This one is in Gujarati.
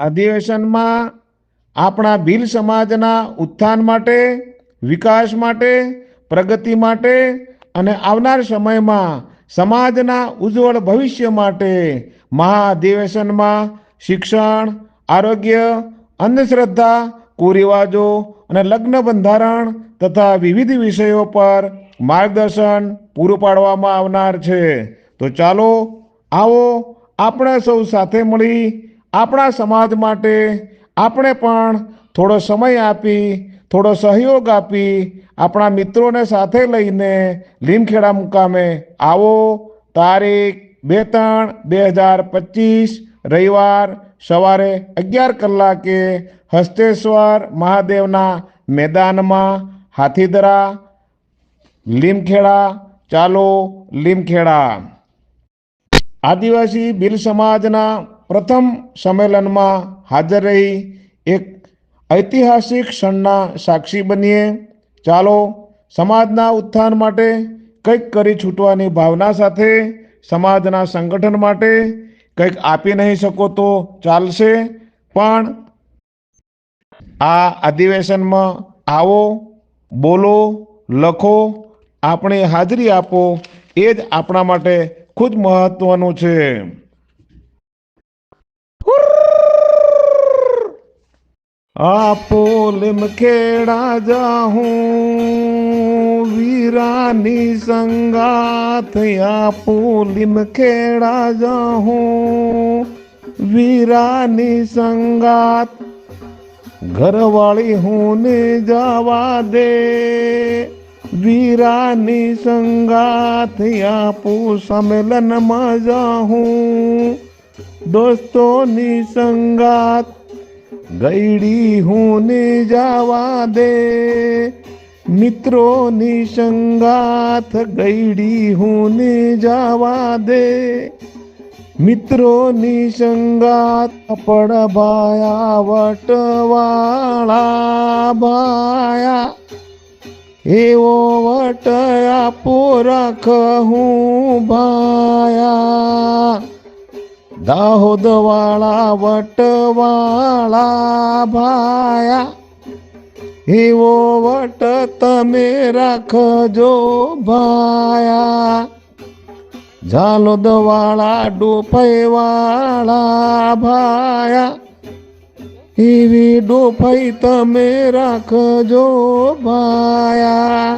અધિવેશનમાં આપણા ભીલ સમાજના ઉત્થાન માટે, વિકાસ માટે, પ્રગતિ માટે અને આવનાર સમયમાં સમાજના ઉજ્જવળ ભવિષ્ય માટે મહાઅધિવેશનમાં શિક્ષણ, આરોગ્ય, અંધશ્રદ્ધા, કુરિવાજો અને લગ્ન બંધારણ તથા વિવિધ વિષયો પર માર્ગદર્શન પૂરું પાડવામાં આવનાર છે. તો ચાલો આવો આપણે સૌ સાથે મળી આપણા સમાજ માટે આપણે પણ થોડો સમય આપી, થોડો સહયોગ આપી આપણા મિત્રોને સાથે લઈને લીમખેડા મુકામે આવો. તારીખ બે ત્રણ બે હજાર પચીસ, રવિવાર સવારે અગિયાર કલાકે હસ્તેશ્વર મહાદેવના મેદાનમાં હાથીદરા, લીમખેડા. ચાલો લીમખેડા. આદિવાસી બિલ સમાજના પ્રથમ સંમેલનમાં હાજર રહી એક ઐતિહાસિક ક્ષણના સાક્ષી બનીએ. ચાલો સમાજના ઉત્થાન માટે કંઈક કરી છૂટવાની ભાવના સાથે સમાજના સંગઠન માટે કંઈક આપી નહીં શકો તો ચાલશે. પણ આ અધિવેશનમાં આવો, બોલો, લખો, આપણી હાજરી આપો એ જ આપણા માટે ખૂબ મહત્વનું છે. આપો લીમખેડા જાહું વીરાની સંગાથ આપો લીમખેડા જાહું વીરાની સંગાત ઘરવાળી હું ને જવા દે વીરાની સંગાથ આપું સંમેલનમાં જાહું દોસ્તોની સંગાત ગઈડી હું જવા દે. મિત્રોની સંગાથ ગઈડી હું જવા દે. મિત્રોની સંગાત પડભાયા વટવાળા બાયા એવો વટયા આપો રાખ હું ભાયા. દાહોદ વાળા વટવાળા ભાયા, એવો વટ તમે રાખજો ભાયા. ઝાલોદ વાળા ડોફાઈ વાળા ભાયા, એવી ડોફાઈ તમે રાખજો ભાયા.